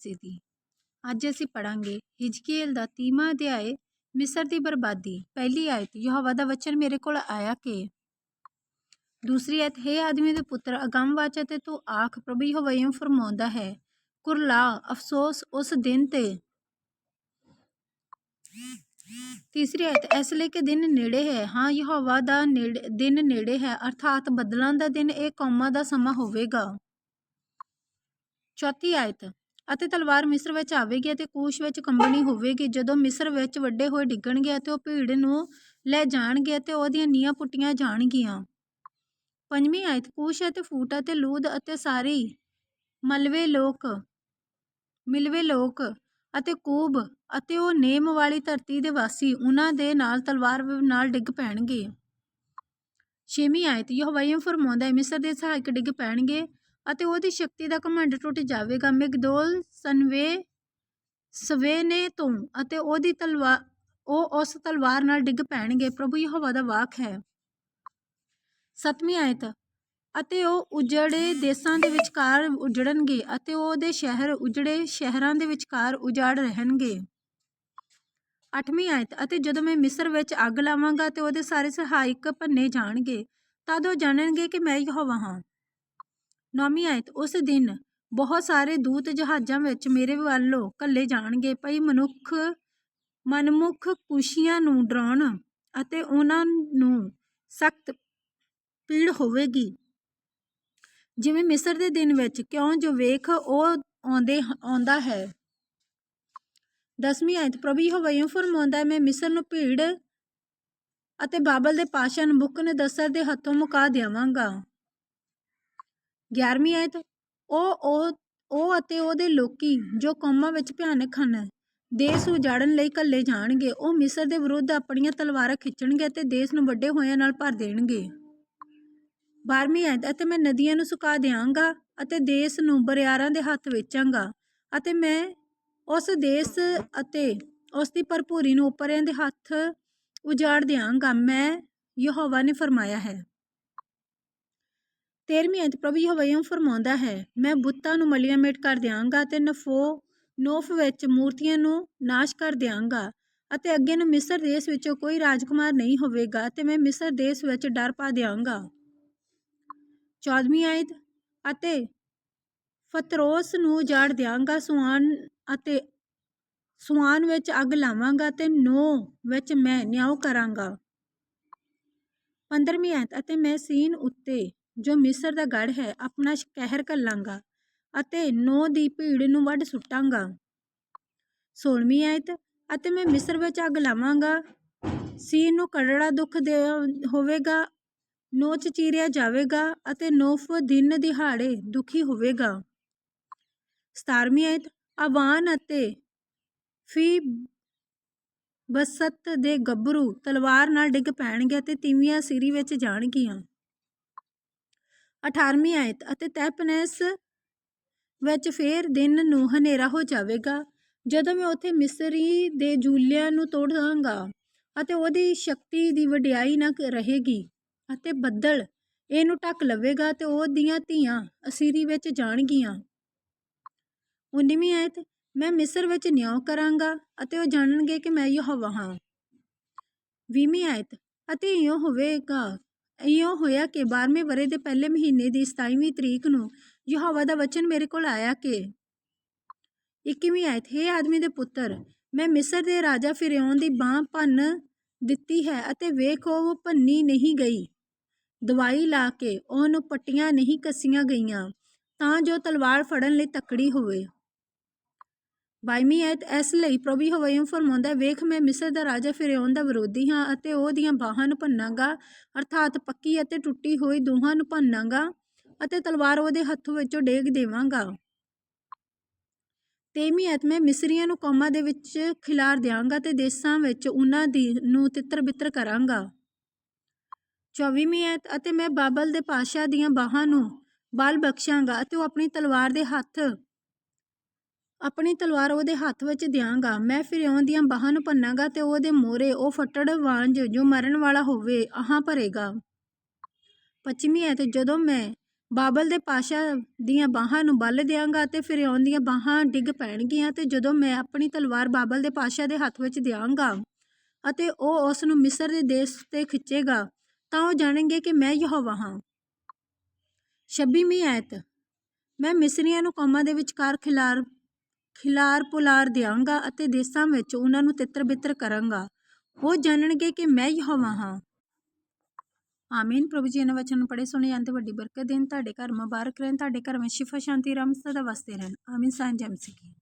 ਹਿੱਸੇ ਦੀ ਅੱਜ ਅਸੀਂ ਪੜਾਂਗੇ ਹਿਜਕੀਏਲ ਦਾ ਤੀਮਾ ਅਧਿਆਏ ਮਿਸਰ ਦੀ ਬਰਬਾਦੀ। ਪਹਿਲੀ ਆਇਤ, ਯਹੋਵਾ ਦਾ ਵਚਨ ਮੇਰੇ ਕੋਲ ਆਇਆ ਕਿ ਦੂਸਰੀ ਆਇਤ, ਹੈ ਆਦਮੀ ਦੇ ਪੁੱਤਰ, ਅਗੰਮ ਵਾਚਾ ਤੇ ਤੂੰ ਆਖ, ਪ੍ਰਭੂ ਯਹੋਵਾ ਫਰਮਾਉਂਦਾ ਹੈ ਕੁਰਲਾ ਅਫਸੋਸ ਉਸ ਦਿਨ ਤੇ। ਤੀਸਰੀ ਆਇਤ, ਇਸ ਲਈ ਕਿ ਦਿਨ ਨੇੜੇ ਹੈ। ਹਾਂ, ਯਹੋਵਾ ਦਾ ਨੇੜੇ, ਦਿਨ ਨੇੜੇ ਹੈ, ਅਰਥਾਤ ਬਦਲਾਂ ਦਾ ਦਿਨ, ਇਹ ਕੌਮਾਂ ਦਾ ਸਮਾਂ ਹੋਵੇਗਾ। ਚੌਥੀ ਆਇਤ ਅਤੇ ਤਲਵਾਰ ਮਿਸਰ ਵਿੱਚ ਆਵੇਗੀ ਅਤੇ ਕੂਸ਼ ਵਿੱਚ ਕੰਬਣੀ ਹੋਵੇਗੀ। ਜਦੋਂ ਮਿਸਰ ਵਿੱਚ ਵੱਡੇ ਹੋਏ ਡਿੱਗਣਗੇ ਅਤੇ ਉਹ ਭੀੜ ਨੂੰ ਲੈ ਜਾਣਗੇ ਅਤੇ ਉਹਦੀਆਂ ਨੀਹਾਂ ਪੁੱਟੀਆਂ ਜਾਣਗੀਆਂ। ਪੰਜਵੀਂ ਆਇਤ ਕੂਸ਼ ਅਤੇ ਫੂਟ ਅਤੇ ਲੂਦ ਅਤੇ ਸਾਰੀ ਮਲਵੇ ਲੋਕ, ਮਿਲਵੇ ਲੋਕ ਅਤੇ ਕੂਬ ਅਤੇ ਉਹ ਨੇਮ ਵਾਲੀ ਧਰਤੀ ਦੇ ਵਾਸੀ, ਉਹਨਾਂ ਦੇ ਨਾਲ ਤਲਵਾਰ ਨਾਲ ਡਿੱਗ ਪੈਣਗੇ। ਛੇਵੀਂ ਆਇਤ ਯਹੋਵਾ ਫਰਮਾਉਂਦਾ ਹੈ, ਮਿਸਰ ਦੇ ਸਹਾਇਕ ਡਿੱਗ ਪੈਣਗੇ। ਅਤੇ ਉਹਦੀ ਸ਼ਕਤੀ ਦਾ ਘਮੰਡ ਟੁੱਟ ਜਾਵੇਗਾ। ਮਿਗਦੋਲ ਸਨਵੇ ਸਵੇਨੇ ਤੋਂ ਅਤੇ ਉਹਦੀ ਤਲਵਾਰ, ਉਹ ਉਸ ਤਲਵਾਰ ਨਾਲ ਡਿੱਗ ਪੈਣਗੇ। ਪ੍ਰਭੂ ਯਹੋਵਾ ਦਾ ਵਾਕ ਹੈ। ਸਤਵੀਂ ਆਇਤ। ਅਤੇ ਉਹ ਉਜੜੇ ਦੇਸਾਂ ਦੇ ਵਿਚਕਾਰ ਉਜੜਨਗੇ ਅਤੇ ਉਹਦੇ ਸ਼ਹਿਰ ਉਜੜੇ ਸ਼ਹਿਰਾਂ ਦੇ ਵਿਚਕਾਰ ਉਜਾੜ ਰਹਿਣਗੇ। ਅੱਠਵੀਂ ਆਇਤ। ਅਤੇ ਜਦੋਂ ਮੈਂ ਮਿਸਰ ਵਿੱਚ ਅੱਗ ਲਾਵਾਂਗਾ ਤੇ ਉਹਦੇ ਸਾਰੇ ਸਹਾਇਕ ਭੰਨੇ ਜਾਣਗੇ, ਤਦ ਉਹ ਜਾਣਨਗੇ ਕਿ ਮੈਂ ਯਹੋਵਾ ਹਾਂ। ਨੌਵੀਂ ਆਇਤ ਉਸ ਦਿਨ ਬਹੁਤ ਸਾਰੇ ਦੂਤ ਜਹਾਜ਼ਾਂ ਵਿੱਚ ਮੇਰੇ ਵੱਲੋਂ ਕੱਲੇ ਜਾਣਗੇ ਪਈ ਮਨੁੱਖ, ਮਨਮੁਖ ਖੁਸ਼ੀਆਂ ਨੂੰ ਡਰਾਉਣ ਅਤੇ ਉਹਨਾਂ ਨੂੰ ਸਖਤ ਪੀੜ ਹੋਵੇਗੀ। ਜਿਵੇਂ ਮਿਸਰ ਦੇ ਦਿਨ ਵਿੱਚ ਕਿਉਂ ਜੋ ਵੇਖ ਉਹ ਆਉਂਦੇ ਆਉਂਦਾ ਹੈ। ਦਸਵੀਂ ਆਇਤ ਪ੍ਰਭੂ ਯਹੋਵਾ ਫਰਮਾਉਂਦਾ ਮੈਂ ਮਿਸਰ ਨੂੰ ਭੀੜ ਅਤੇ ਬਾਬਲ ਦੇ ਪਾਸ਼ਾ ਦਸਰ ਦੇ ਹੱਥੋਂ ਮੁਕਾ ਦੇਵਾਂਗਾ 11ਵੀਂ ਆਇਤ ਉਹ ਉਹ ਉਹ ਅਤੇ ਉਹਦੇ ਲੋਕੀ ਜੋ ਕੌਮਾਂ ਵਿੱਚ ਭਿਆਨਕ ਹਨ, ਦੇਸ਼ ਉਜਾੜਨ ਲਈ ਕੱਲੇ ਜਾਣਗੇ, ਉਹ ਮਿਸਰ ਦੇ ਵਿਰੁੱਧ ਆਪਣੀਆਂ ਤਲਵਾਰਾਂ ਖਿੱਚਣਗੇ ਅਤੇ ਦੇਸ਼ ਨੂੰ ਵੱਡੇ ਹੋਇਆਂ ਨਾਲ ਭਰ ਦੇਣਗੇ। 12ਵੀਂ ਆਇਤ ਅਤੇ ਮੈਂ ਨਦੀਆਂ ਨੂੰ ਸੁਕਾ ਦਿਆਂਗਾ ਅਤੇ ਦੇਸ਼ ਨੂੰ ਬਰਿਆਰਾਂ ਦੇ ਹੱਥ ਵੇਚਾਂਗਾ ਅਤੇ ਮੈਂ ਉਸ ਦੇਸ਼ ਅਤੇ ਉਸ ਦੀ ਭਰਪੂਰੀ ਨੂੰ ਉੱਪਰਿਆਂ ਦੇ ਹੱਥ ਉਜਾੜ ਦਿਆਂਗਾ, ਮੈਂ ਯਹੋਵਾ ਨੇ ਫਰਮਾਇਆ ਹੈ। ਤੇਰਵੀਂ ਅੰਤ ਪ੍ਰਭੂ ਯਹੋਵਾ ਫਰਮਾਉਂਦਾ ਹੈ, ਮੈਂ ਬੁੱਤਾਂ ਨੂੰ ਮਲੀਆਂ ਮੇਟ ਕਰ ਦਿਆਂਗਾ ਅਤੇ ਨਫੋ, ਨੋਫ ਵਿੱਚ ਮੂਰਤੀਆਂ ਨੂੰ ਨਾਸ਼ ਕਰ ਦਿਆਂਗਾ ਅਤੇ ਅੱਗੇ ਨੂੰ ਮਿਸਰ ਦੇਸ਼ ਵਿੱਚੋਂ ਕੋਈ ਰਾਜਕੁਮਾਰ ਨਹੀਂ ਹੋਵੇਗਾ ਅਤੇ ਮੈਂ ਮਿਸਰ ਦੇਸ਼ ਵਿੱਚ ਡਰ ਪਾ ਦਿਆਂਗਾ। ਚੌਦਵੀਂ ਆਇਤ, ਅਤੇ ਫਤਰੋਸ ਨੂੰ ਜਾੜ ਦਿਆਂਗਾ ਸੁਆਨ ਅਤੇ ਸੁਆਨ ਵਿੱਚ ਅੱਗ ਲਾਵਾਂਗਾ ਤੇ ਨੋ ਵਿੱਚ ਮੈਂ ਨਿਆਂ ਕਰਾਂਗਾ। ਪੰਦਰਵੀਂ ਆਇਤ, ਅਤੇ ਮੈਂ ਸੀਨ ਉੱਤੇ ਜੋ ਮਿਸਰ ਦਾ ਗੜ੍ਹ ਹੈ, ਆਪਣਾ ਕਹਿਰ ਘੱਲਾਂਗਾ ਅਤੇ ਨੋ ਦੀ ਭੀੜ ਨੂੰ ਵੱਢ ਸੁੱਟਾਂਗਾ। ਸੋਲਵੀਂ ਆਇਤ, ਅਤੇ ਮੈਂ ਮਿਸਰ ਵਿੱਚ ਅੱਗ ਲਾਵਾਂਗਾ। ਸੀ ਨੂੰ ਕੜੜਾ ਦੁੱਖ ਦੇ ਹੋਵੇਗਾ ਨੋਚ ਚੀਰਿਆ ਜਾਵੇਗਾ ਅਤੇ ਨੋਫ ਦਿਨ ਦਿਹਾੜੇ ਦੁਖੀ ਹੋਵੇਗਾ। 17ਵੀਂ ਆਇਤ, ਆਵਾਨ ਅਤੇ ਫੀ ਬਸਤ ਦੇ ਗੱਭਰੂ ਤਲਵਾਰ ਨਾਲ ਡਿੱਗ ਪੈਣਗੇ ਅਤੇ ਤੀਵੀਆਂ ਸਿਰੀ ਵਿੱਚ ਜਾਣਗੀਆਂ। 18ਵੀਂ ਆਇਤ ਅਤੇ ਤਹਿਪਨੇਸ ਵਿੱਚ ਫੇਰ ਦਿਨ ਨੂੰ ਹਨੇਰਾ ਹੋ ਜਾਵੇਗਾ। ਜਦੋਂ ਮੈਂ ਉੱਥੇ ਮਿਸਰੀ ਦੇ ਜੂਲਿਆਂ ਨੂੰ ਤੋੜ ਦਾਂਗਾ ਅਤੇ ਉਹਦੀ ਸ਼ਕਤੀ ਦੀ ਵਡਿਆਈ ਨਾ ਰਹੇਗੀ ਅਤੇ ਬੱਦਲ ਇਹਨੂੰ ਢੱਕ ਲਵੇਗਾ ਤੇ ਉਹਦੀਆਂ ਧੀਆਂ ਅਸੀਰੀ ਵਿੱਚ ਜਾਣਗੀਆਂ। 19ਵੀਂ ਆਇਤ, ਮੈਂ ਮਿਸਰ ਵਿੱਚ ਨਿਆਂ ਕਰਾਂਗਾ ਅਤੇ ਉਹ ਜਾਣਨਗੇ ਕਿ ਮੈਂ ਯਹੋਵਾ ਹਾਂ। 20ਵੀਂ ਆਇਤ, ਅਤੇ ਇਉਂ ਹੋਵੇਗਾ। ਇਉਂ ਹੋਇਆ ਕਿ 12ਵੇਂ ਵਰੇ ਦੇ ਪਹਿਲੇ ਮਹੀਨੇ ਦੀ 27ਵੀਂ ਤਰੀਕ ਨੂੰ ਯਹੋਵਾ ਦਾ ਵਚਨ ਮੇਰੇ ਕੋਲ ਆਇਆ ਕਿ 21ਵੀਂ ਆਇਤ, ਹੈ ਆਦਮੀ ਦੇ ਪੁੱਤਰ, ਮੈਂ ਮਿਸਰ ਦੇ ਰਾਜਾ ਫਿਰੌਨ ਦੀ ਬਾਹ ਭੰਨ ਦਿੱਤੀ ਹੈ ਅਤੇ ਵੇਖ ਉਹ ਭੰਨੀ ਨਹੀਂ ਗਈ। ਦਵਾਈ ਲਾ ਕੇ ਉਹਨੂੰ ਪੱਟੀਆਂ ਨਹੀਂ ਕੱਸੀਆਂ ਗਈਆਂ ਤਾਂ ਜੋ ਤਲਵਾਰ ਫੜਨ ਲਈ ਤਕੜੀ ਹੋਵੇ। ਬਾਈਵੀਂ ਆਇਤ ਇਸ ਲਈ ਪ੍ਰਭੂ ਯਹੋਵਾ ਫਰਮਾਉਂਦਾ, ਵੇਖ, ਮੈਂ ਮਿਸਰ ਦਾ ਰਾਜਾ ਫਿਰੌਨ ਦਾ ਵਿਰੋਧੀ ਹਾਂ ਅਤੇ ਉਹ ਦੀਆਂ ਬਾਹਾਂ ਨੂੰ ਭੰਨਾਂਗਾ, ਅਰਥਾਤ ਪੱਕੀ ਅਤੇ ਟੁੱਟੀ ਹੋਈ ਦੋਹਾਂ ਨੂੰ ਭੰਨਾਂਗਾ ਅਤੇ ਤਲਵਾਰ ਉਹਦੇ ਹੱਥ ਵਿੱਚੋਂ ਡੇਗ ਦੇਵਾਂਗਾ। ਤੇਵੀਂ ਆਇਤ ਮੈਂ ਮਿਸਰੀਆਂ ਨੂੰ ਕੌਮਾਂ ਦੇ ਵਿੱਚ ਖਿਲਾਰ ਦਿਆਂਗਾ ਤੇ ਦੇਸਾਂ ਵਿੱਚ ਉਹਨਾਂ ਦੀ ਨੂੰ ਤਿੱਤਰ ਬਿੱਤਰ ਕਰਾਂਗਾ ਚੌਵੀਵੀਂ ਆਇਤ ਅਤੇ ਮੈਂ ਬਾਬਲ ਦੇ ਪਾਸ਼ਾ ਦੀਆਂ ਬਾਹਾਂ ਨੂੰ ਬਲ ਬਖਸ਼ਾਂਗਾ ਅਤੇ ਉਹ ਆਪਣੀ ਤਲਵਾਰ ਦੇ ਹੱਥ ਆਪਣੀ ਤਲਵਾਰ ਉਹਦੇ ਹੱਥ ਵਿੱਚ ਦਿਆਂਗਾ। ਮੈਂ ਫਿਰੌਨ ਦੀਆਂ ਬਾਹਾਂ ਨੂੰ ਭੰਨਾਂਗਾ ਤੇ ਉਹਦੇ ਮੋਰੇ ਉਹ ਫੱਟੜ ਵਾਂਝ ਜੋ ਮਰਨ ਵਾਲਾ ਹੋਵੇ ਆਹਾਂ ਭਰੇਗਾ। ਪੱਛਮੀ ਹੈ ਤੇ ਜਦੋਂ ਮੈਂ ਬਾਬਲ ਦੇ ਪਾਸ਼ਾ ਦੀਆਂ ਬਾਹਾਂ ਨੂੰ ਬੱਲ ਦਿਆਂਗਾ ਤੇ ਫਿਰੌਨ ਦੀਆਂ ਬਾਹਾਂ ਡਿੱਗ ਪੈਣਗੀਆਂ ਤੇ ਜਦੋਂ ਮੈਂ ਆਪਣੀ ਤਲਵਾਰ ਬਾਬਲ ਦੇ ਪਾਸ਼ਾ ਦੇ ਹੱਥ ਵਿੱਚ ਦਿਆਂਗਾ ਅਤੇ ਉਹ ਉਸ ਨੂੰ ਮਿਸਰ ਦੇ ਦੇਸ਼ ਤੇ ਖਿੱਚੇਗਾ, ਤਾਂ ਉਹ ਜਾਣਨਗੇ ਕਿ ਮੈਂ ਯਹੋਵਾ ਹਾਂ। ਛੱਬੀਵੀਂ ਆਇਤ ਮੈਂ ਮਿਸਰੀਆਂ ਨੂੰ ਕੌਮਾਂ ਦੇ ਵਿਚਕਾਰ ਖਿਲਾਰ ਖਿਲਾਰ ਪੁਲਾਰ ਦਿਆਂਗਾ ਅਤੇ ਦੇਸਾਂ ਵਿੱਚ ਉਹਨਾਂ ਨੂੰ ਤਿੱਤਰ ਬਿੱਤਰ ਕਰਾਂਗਾ। ਉਹ ਜਾਣਨਗੇ ਕਿ ਮੈਂ ਯਹੋਵਾ ਹਾਂ। ਆਮੀਨ। ਪ੍ਰਭੂ ਜੀ, ਇਹਨਾਂ ਵਚਨ ਨੂੰ ਪੜ੍ਹੇ, ਸੁਣੇ ਜਾਣ ਤੇ ਵੱਡੀ ਬਰਕਤ ਦੇਣ। ਤੁਹਾਡੇ ਘਰ ਮੁਬਾਰਕ ਰਹਿਣ। ਤੁਹਾਡੇ ਘਰ ਵਿੱਚ ਸ਼ਿਫਾ, ਸ਼ਾਂਤੀ ਰਾਮ ਸਦਾ ਵਸਦੇ ਰਹਿਣ। ਆਮੀਨ। ਸਾਂਝ ਐਮਸੀ ਕੀ